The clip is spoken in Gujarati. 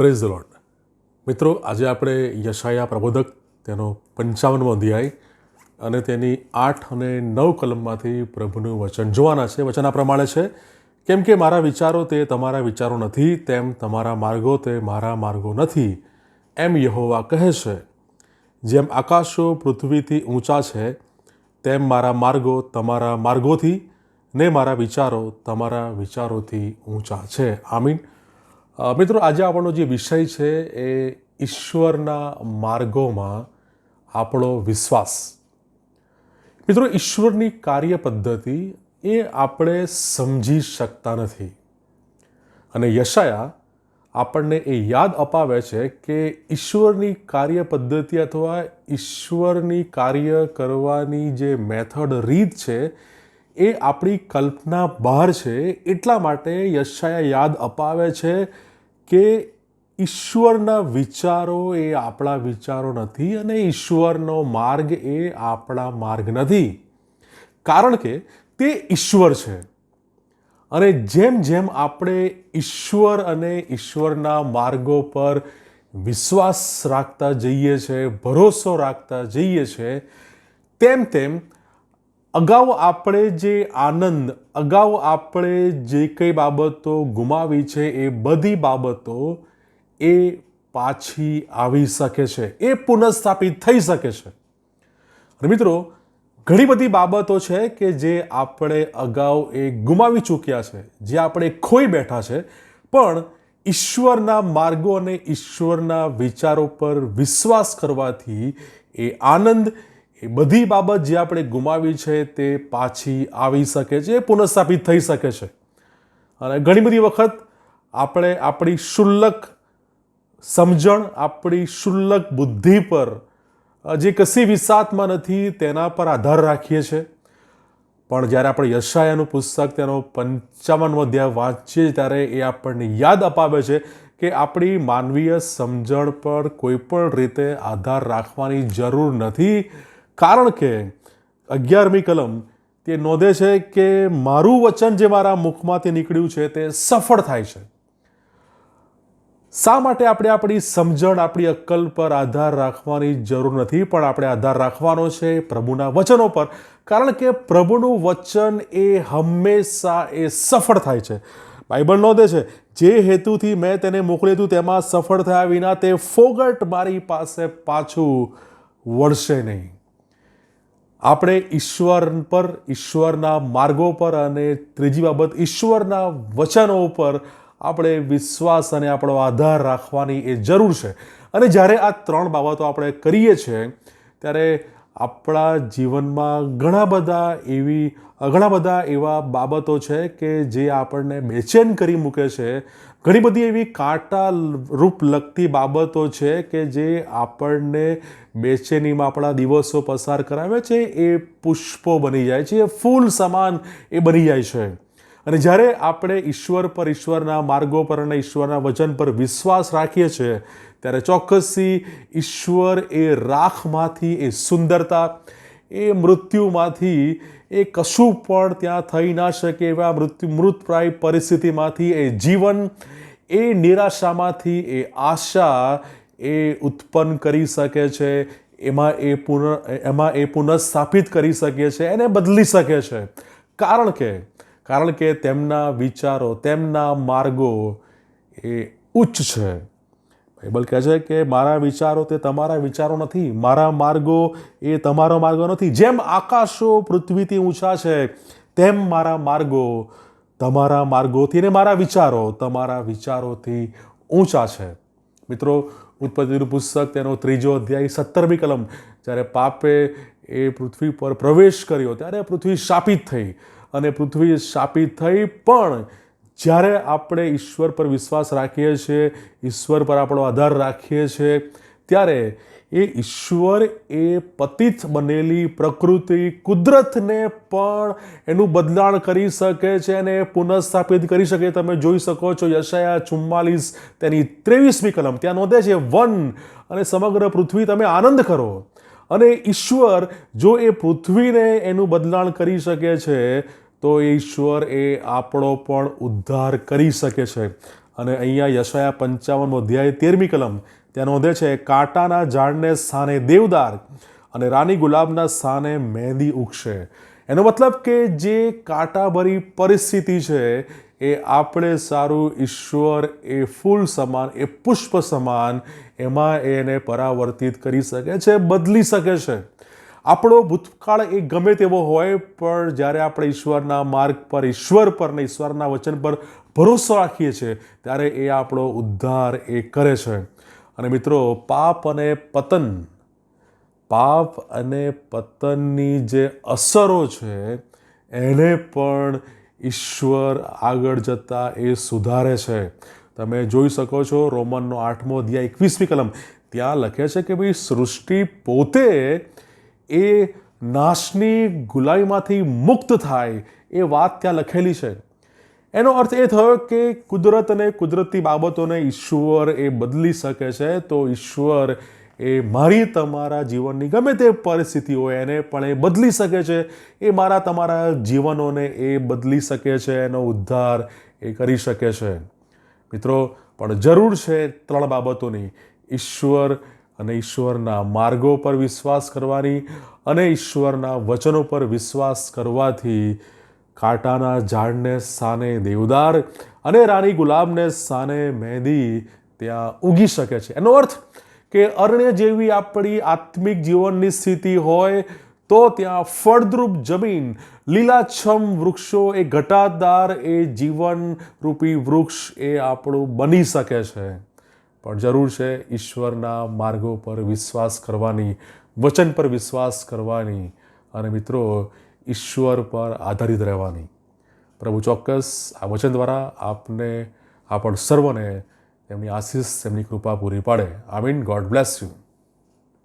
પ્રેઝ ધ લોર્ડ મિત્રો, આજે આપણે યશાયા પ્રબોધક, તેનો પંચાવનમો અધ્યાય અને તેની આઠ અને નવ કલમમાંથી પ્રભુનું વચન જોવાના છે. વચન આ પ્રમાણે છે, કેમ કે મારા વિચારો તે તમારા વિચારો નથી, તેમ તમારા માર્ગો તે મારા માર્ગો નથી, એમ યહોવા કહે છે. જેમ આકાશો પૃથ્વીથી ઊંચા છે, તેમ મારા માર્ગો તમારા માર્ગોથી ને મારા વિચારો તમારા વિચારોથી ઊંચા છે. આમીન. મિત્રો, આજે આપણો જે વિષય છે એ ઈશ્વરના માર્ગોમાં આપણો વિશ્વાસ. મિત્રો, ઈશ્વરની કાર્ય પદ્ધતિ એ આપણે સમજી શકતા નથી. અને યશાયા આપણને એ યાદ અપાવે છે કે ઈશ્વરની કાર્ય પદ્ધતિ અથવા ઈશ્વરની કાર્ય કરવાની જે મેથડ, રીત છે, એ આપણી કલ્પના બહાર છે. એટલા માટે યશાયા યાદ અપાવે છે કે ઈશ્વરના વિચારો એ આપણા વિચારો નથી અને ઈશ્વરનો માર્ગ એ આપણા માર્ગ નથી. કારણ કે તે ઈશ્વર છે. અને જેમ જેમ આપણે ઈશ્વર અને ઈશ્વરના માર્ગો પર વિશ્વાસ રાખતા જઈએ છે, ભરોસો રાખતા જઈએ છે, તેમ તેમ અગાઉ આપણે જે આનંદ, અગાઉ આપણે જે કંઈ બાબતો ગુમાવી છે, એ બધી બાબતો એ પાછી આવી શકે છે, એ પુનઃસ્થાપિત થઈ શકે છે. અને મિત્રો, ઘણી બધી બાબતો છે કે જે આપણે અગાઉ એ ગુમાવી ચૂક્યા છે, જે આપણે ખોઈ બેઠા છે, પણ ઈશ્વરના માર્ગો અને ઈશ્વરના વિચારો પર વિશ્વાસ કરવાથી એ આનંદ એ બધી બાબત જે આપણે ગુમાવી છે તે પાછી આવી શકે છે પુનઃસ્થાપિત થઈ શકે છે. અને ઘણી બધી વખત આપણે આપણી શુલ્લક સમજણ, આપણી શુલ્લક બુદ્ધિ પર જે કશી વિસાતમાં નથી તેના પર આધાર રાખીએ છીએ પણ જ્યારે આપણે યશાયાનું પુસ્તક, તેનો પંચાવનમો અધ્યાય વાંચીએ ત્યારે એ આપણને યાદ અપાવે છે કે આપણી માનવીય સમજણ પર કોઈપણ રીતે આધાર રાખવાની જરૂર નથી. કારણ કે અગિયારમી કલમ તે નોંધે છે કે મારું વચન જે મારા મુખમાંથી નીકળ્યું છે તે સફળ થાય છે. શા માટે આપણે આપણી સમજણ, આપણી અક્કલ પર આધાર રાખવાની જરૂર નથી? પણ આપણે આધાર રાખવાનો છે પ્રભુના વચનો પર. કારણ કે પ્રભુનું વચન એ હંમેશા એ સફળ થાય છે. બાઇબલ નોંધે છે, જે હેતુથી મેં તેને મોકલ્યું હતું તેમાં સફળ થયા વિના તે ફોગટ મારી પાસે પાછું વળશે નહીં. આપણે ઈશ્વર પર, ઈશ્વરના માર્ગો પર અને ત્રીજી બાબત, ઈશ્વરના વચનો ઉપર આપણે વિશ્વાસ અને આપણો આધાર રાખવાની એ જરૂર છે. અને જ્યારે આ ત્રણ બાબતો આપણે કરીએ છીએ, ત્યારે આપણા જીવનમાં ઘણા બધા એવી, ઘણા બધા એવા બાબતો છે કે જે આપણને બેચેન કરી મૂકે છે ઘણી બધી એવી કાંટા રૂપ લગતી બાબતો છે કે જે આપણને બેચેનીમાં આપણા દિવસો પસાર કરાવે છે, એ પુષ્પો બની જાય છે, એ ફૂલ સમાન એ બની જાય છે. અને જ્યારે આપણે ઈશ્વર પર, ઈશ્વરના માર્ગો પર અને ઈશ્વરના વચન પર વિશ્વાસ રાખીએ છીએ, ત્યારે ચોક્કસથી ઈશ્વર એ રાખમાંથી એ સુંદરતા એ મૃત્યુમાંથી એ કશું પણ ત્યાં થઈ ના શકે એવા મૃત્યુ, મૃતપ્રાય પરિસ્થિતિમાંથી એ જીવન, એ નિરાશામાંથી એ આશા એ ઉત્પન્ન કરી શકે છે, એમાં એ પુનઃ, એમાં એ પુનઃસ્થાપિત કરી શકે છે એને બદલી શકે છે. કારણ કે કારણ કે તેમના વિચારો, તેમના માર્ગો એ ઉચ્ચ છે. બાઇબલ કહે છે કે મારા વિચારો તે તમારા વિચારો નથી, મારા માર્ગો એ તમારો માર્ગો નથી. જેમ આકાશો પૃથ્વીથી ઊંચા છે, તેમ મારા માર્ગો તમારા માર્ગોથી ને મારા વિચારો તમારા વિચારોથી ઊંચા છે. મિત્રો, ઉત્પત્તિનું પુસ્તક તેનો ત્રીજો અધ્યાય સત્તરમી કલમ, જ્યારે પાપે એ પૃથ્વી પર પ્રવેશ કર્યો, ત્યારે પૃથ્વી શાપિત થઈ અને પૃથ્વી શાપિત થઈ પણ જ્યારે આપણે ઈશ્વર પર વિશ્વાસ રાખીએ છીએ, ઈશ્વર પર આપણો આધાર રાખીએ છીએ, ત્યારે એ ઈશ્વર એ પતિત બનેલી પ્રકૃતિ કુદરતને પણ એનું બદલાણ કરી શકે છે અને પુનઃસ્થાપિત કરી શકે. તમે જોઈ શકો છો યશાયા ચુમ્માલીસ તેની ત્રેવીસમી કલમ. ત્યાં નોંધે છે, વન અને સમગ્ર પૃથ્વી તમે આનંદ કરો. અને ઈશ્વર જો એ પૃથ્વીને એનું બદલાણ કરી શકે છે તો ઈશ્વર એ આપણો પણ ઉદ્ધાર કરી શકે છે. અને અહીંયા યશયા પંચાવન અધ્યાય તેરમી કલમ ત્યાં નોંધે છે, કાંટાના ઝાડને સ્થાને દેવદાર અને રાની ગુલાબના સ્થાને મહેંદી ઉગશે. એનો મતલબ કે જે કાંટાભરી પરિસ્થિતિ છે, એ આપણે સારું ઈશ્વર એ ફૂલ સમાન, એ પુષ્પ સમાન, એમાં એને પરાવર્તિત કરી શકે છે, બદલી શકે છે. આપણો ભૂતકાળ એ ગમે તેવો હોય, પણ જ્યારે આપણે ઈશ્વરના માર્ગ પર, ઈશ્વર પર ને ઈશ્વરના વચન પર ભરોસો રાખીએ છીએ, ત્યારે એ આપણો ઉદ્ધાર એ કરે છે. અને મિત્રો, પાપ અને પતન, પાપ અને પતનની જે અસરો છે, એને પણ ઈશ્વર આગળ જતાં એ સુધારે છે. તમે જોઈ શકો છો, રોમનનો આઠમો અધ્યાય એકવીસમી કલમ, ત્યાં લખે છે કે ભાઈ સૃષ્ટિ પોતે એ નાશની ગુલામીમાંથી મુક્ત થાય એ વાત ત્યાં લખેલી છે. એનો અર્થ એ થયો કે કુદરત અને કુદરતી બાબતોને ઈશ્વર એ બદલી શકે છે, તો ઈશ્વર એ મારી તમારા જીવનની ગમે તે પરિસ્થિતિ હોય એને પણ એ બદલી શકે છે. એ મારા તમારા જીવનોને એ બદલી શકે છે, એનો ઉદ્ધાર એ કરી શકે છે. મિત્રો, પણ જરૂર છે ત્રણ બાબતોની. ઈશ્વર અને ઈશ્વરના માર્ગો પર વિશ્વાસ કરવાની અને ઈશ્વરના વચનો પર વિશ્વાસ કરવાથી કાંટાના ઝાડને સાને દેવદાર અને રાણી ગુલાબને સ્થાને મહેંદી ત્યાં ઉગી શકે છે. એનો અર્થ કે અરણ્ય જેવી આપણી આત્મિક જીવનની સ્થિતિ હોય તો ત્યાં ફળદ્રુપ જમીન, લીલાછમ વૃક્ષો એ ઘટાદાર એ જીવનરૂપી વૃક્ષ એ આપણું બની શકે છે. પણ જરૂર છે ઈશ્વરના માર્ગો પર વિશ્વાસ કરવાની, વચન પર વિશ્વાસ કરવાની અને મિત્રો, ઈશ્વર પર આધારિત રહેવાની. પ્રભુ ચોક્કસ આ વચન દ્વારા આપને, આપણ સર્વને તેમની આશીષ, તેમની કૃપા પૂરી પાડે. I mean God bless you